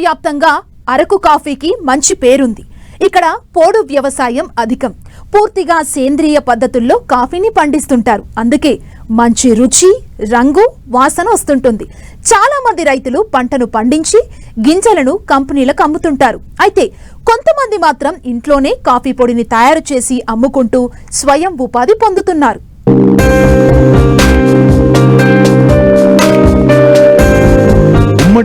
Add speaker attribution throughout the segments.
Speaker 1: వ్యాప్తంగా అరకు కాఫీకి మంచి పేరుంది. ఇక్కడ పోడు వ్యవసాయం అధికం. పూర్తిగా సేంద్రియ పద్ధతుల్లో కాఫీని పండిస్తుంటారు. అందుకే మంచి రుచి రంగు వాసన వస్తుంటుంది. చాలా మంది రైతులు పంటను పండించి గింజలను కంపెనీలకు అమ్ముతుంటారు. అయితే కొంతమంది మాత్రం ఇంట్లోనే కాఫీ పొడిని తయారు చేసి అమ్ముకుంటూ స్వయం ఉపాధి పొందుతున్నారు.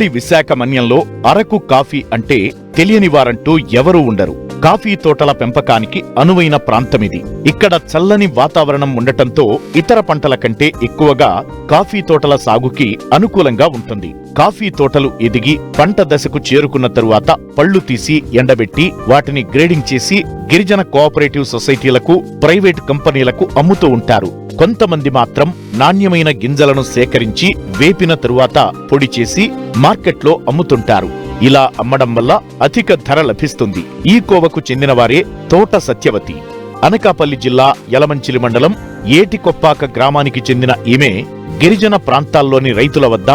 Speaker 2: ఉమ్మడి విశాఖ మన్యంలో అరకు కాఫీ అంటే తెలియని వారంటూ ఎవరూ ఉండరు. కాఫీ తోటల పెంపకానికి అనువైన ప్రాంతమిది. ఇక్కడ చల్లని వాతావరణం ఉండటంతో ఇతర పంటల కంటే ఎక్కువగా కాఫీ తోటల సాగుకి అనుకూలంగా ఉంటుంది. కాఫీ తోటలు ఎదిగి పంట దశకు చేరుకున్న తరువాత పళ్ళు తీసి ఎండబెట్టి వాటిని గ్రేడింగ్ చేసి గిరిజన కోఆపరేటివ్ సొసైటీలకు ప్రైవేట్ కంపెనీలకు అమ్ముతూ ఉంటారు. కొంతమంది మాత్రం నాణ్యమైన గింజలను సేకరించి వేపిన తరువాత పొడి చేసి మార్కెట్లో అమ్ముతుంటారు. ఇలా అమ్మడం వల్ల అధిక ధర లభిస్తుంది. ఈ కోవకు చెందినవారే తోట సత్యవతి. అనకాపల్లి జిల్లా యలమంచిలి మండలం ఏటికొప్పాక గ్రామానికి చెందిన ఈమె గిరిజన ప్రాంతాల్లోని రైతుల వద్ద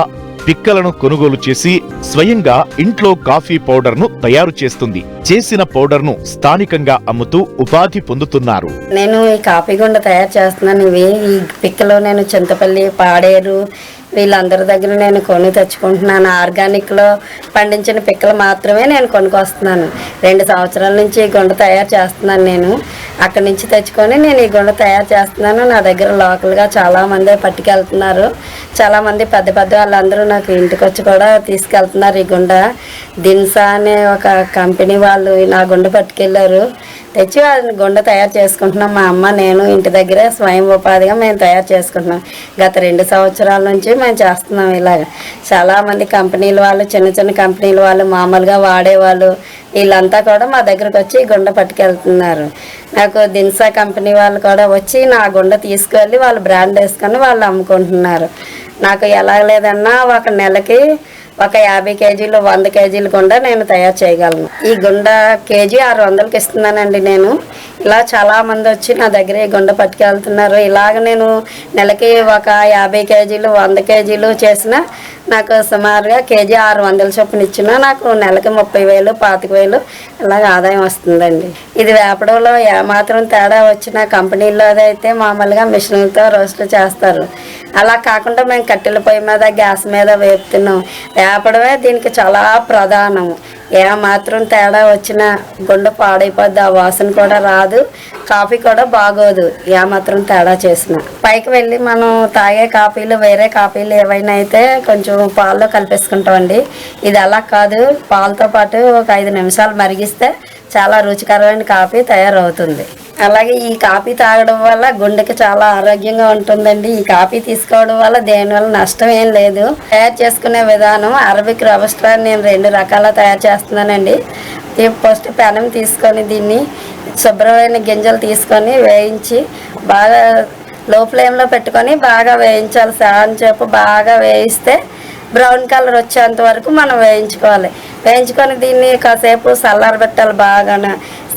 Speaker 2: పిక్కలను కొనుగోలు చేసి స్వయంగా ఇంట్లో కాఫీ పౌడర్ను తయారు చేస్తుంది. చేసిన పౌడర్ను స్థానికంగా అమ్ముతూ ఉపాధి పొందుతున్నారు.
Speaker 3: నేను ఈ కాఫీ గుండ తయారు చేస్తున్నాను. ఈ పిక్కలో నేను చింతపల్లి పాడేరు వీళ్ళందరి దగ్గర నేను కొని తెచ్చుకుంటున్నాను. ఆర్గానిక్లో పండించిన పిక్కలు మాత్రమే నేను కొనుక్కొస్తున్నాను. రెండు సంవత్సరాల నుంచి ఈ గుండ తయారు చేస్తున్నాను నేను. అక్కడి నుంచి తెచ్చుకొని నేను ఈ గుండ తయారు చేస్తున్నాను. నా దగ్గర లోకల్గా చాలామంది పట్టుకెళ్తున్నారు. చాలామంది పెద్ద పెద్ద వాళ్ళందరూ నాకు ఇంటికి వచ్చి కూడా తీసుకెళ్తున్నారు ఈ గుండ. దిన్సా అనే ఒక కంపెనీ వాళ్ళు నా గుండె పట్టుకెళ్ళారు. తెచ్చి వాళ్ళని గుండె తయారు చేసుకుంటున్నాం. మా అమ్మ నేను ఇంటి దగ్గర స్వయం ఉపాధిగా మేము తయారు చేసుకుంటున్నాం. గత రెండు సంవత్సరాల నుంచి మేము చేస్తున్నాం ఇలాగ. చాలామంది కంపెనీల వాళ్ళు చిన్న చిన్న కంపెనీల వాళ్ళు మామూలుగా వాడేవాళ్ళు వీళ్ళంతా కూడా మా దగ్గరకు వచ్చి ఈ గుండె పట్టుకెళ్తున్నారు. నాకు దిన్సా కంపెనీ వాళ్ళు కూడా వచ్చి నా గుండ తీసుకువెళ్ళి వాళ్ళు బ్రాండ్ వేసుకొని వాళ్ళు అమ్ముకుంటున్నారు. నాకు ఎలా లేదన్నా ఒక నెలకి ఒక యాభై కేజీలు వంద కేజీలు గుండా నేను తయారు చేయగలను. ఈ గుండా కేజీ ఆరు వందలకి ఇస్తున్నానండి నేను. ఇలా చాలా మంది వచ్చి నా దగ్గర ఈ గుండ పట్టుకెళ్తున్నారు. ఇలాగ నేను నెలకి ఒక యాభై కేజీలు వంద కేజీలు చేసిన నాకు సుమారుగా కేజీ ఆరు వందల చొప్పున ఇచ్చిన నాకు నెలకి ముప్పై వేలు పాతిక వేలు ఇలాగ ఆదాయం వస్తుందండి. ఇది వేపడంలో ఏమాత్రం తేడా వచ్చిన కంపెనీల్లో అయితే మామూలుగా మిషన్లతో రోస్ట్ చేస్తారు. అలా కాకుండా మేము కట్టెల పొయ్యి మీద గ్యాస్ మీద వేపుతున్నాం. వేపడమే దీనికి చాలా ప్రధానం ఏ మాత్రం తేడా వచ్చినా గుండె పాడైపోద్ది ఆ వాసన కూడా రాదు కాఫీ కూడా బాగోదు ఏ మాత్రం తేడా చేసిన. పైకి వెళ్ళి మనం తాగే కాఫీలు వేరే కాఫీలు ఏవైనా అయితే కొంచెం పాల్లో కలిపేసుకుంటామండి. ఇది అలా కాదు పాలతో పాటు ఒక ఐదు నిమిషాలు మరిగిస్తే చాలా రుచికరమైన కాఫీ తయారవుతుంది. అలాగే ఈ కాఫీ తాగడం వల్ల గుండెకి చాలా ఆరోగ్యంగా ఉంటుందండి. ఈ కాఫీ తీసుకోవడం వల్ల దేనివల్ల నష్టం ఏం లేదు. తయారు చేసుకునే విధానం అరబిక్ రబస్టా నేను రెండు రకాల తయారు చేస్తున్నానండి. ఈ ఫస్ట్ పెనం తీసుకొని దీన్ని శుభ్రమైన గింజలు తీసుకొని వేయించి బాగా లో ఫ్లేమ్లో పెట్టుకొని బాగా వేయించాలి. సాన్ చెప్పు బాగా వేయిస్తే బ్రౌన్ కలర్ వచ్చేంత వరకు మనం వేయించుకోవాలి. వేయించుకొని దీన్ని కాసేపు చల్లారబెట్టాలి బాగా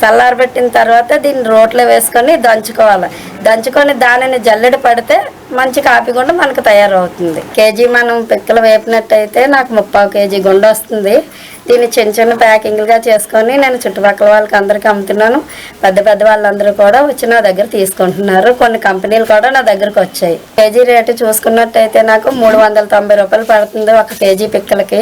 Speaker 3: చల్లారబెట్టిన తర్వాత దీన్ని రోట్లో వేసుకొని దంచుకోవాలి. దంచుకొని దానిని జల్లెడి పడితే మంచి కాఫీ గుండ మనకు తయారవుతుంది. కేజీ మనం పిక్కలు వేపినట్టయితే నాకు ముప్పావు కేజీ గుండ వస్తుంది. దీన్ని చిన్న చిన్న ప్యాకింగ్లుగా చేసుకొని నేను చుట్టుపక్కల వాళ్ళకి అందరికీ అమ్ముతున్నాను. పెద్ద పెద్ద వాళ్ళందరూ కూడా వచ్చి నా దగ్గర తీసుకుంటున్నారు. కొన్ని కంపెనీలు కూడా నా దగ్గరకు వచ్చాయి. కేజీ రేటు చూసుకున్నట్టయితే నాకు మూడు వందల తొంభై రూపాయలు పడుతుంది ఒక కేజీ పిక్కలకి.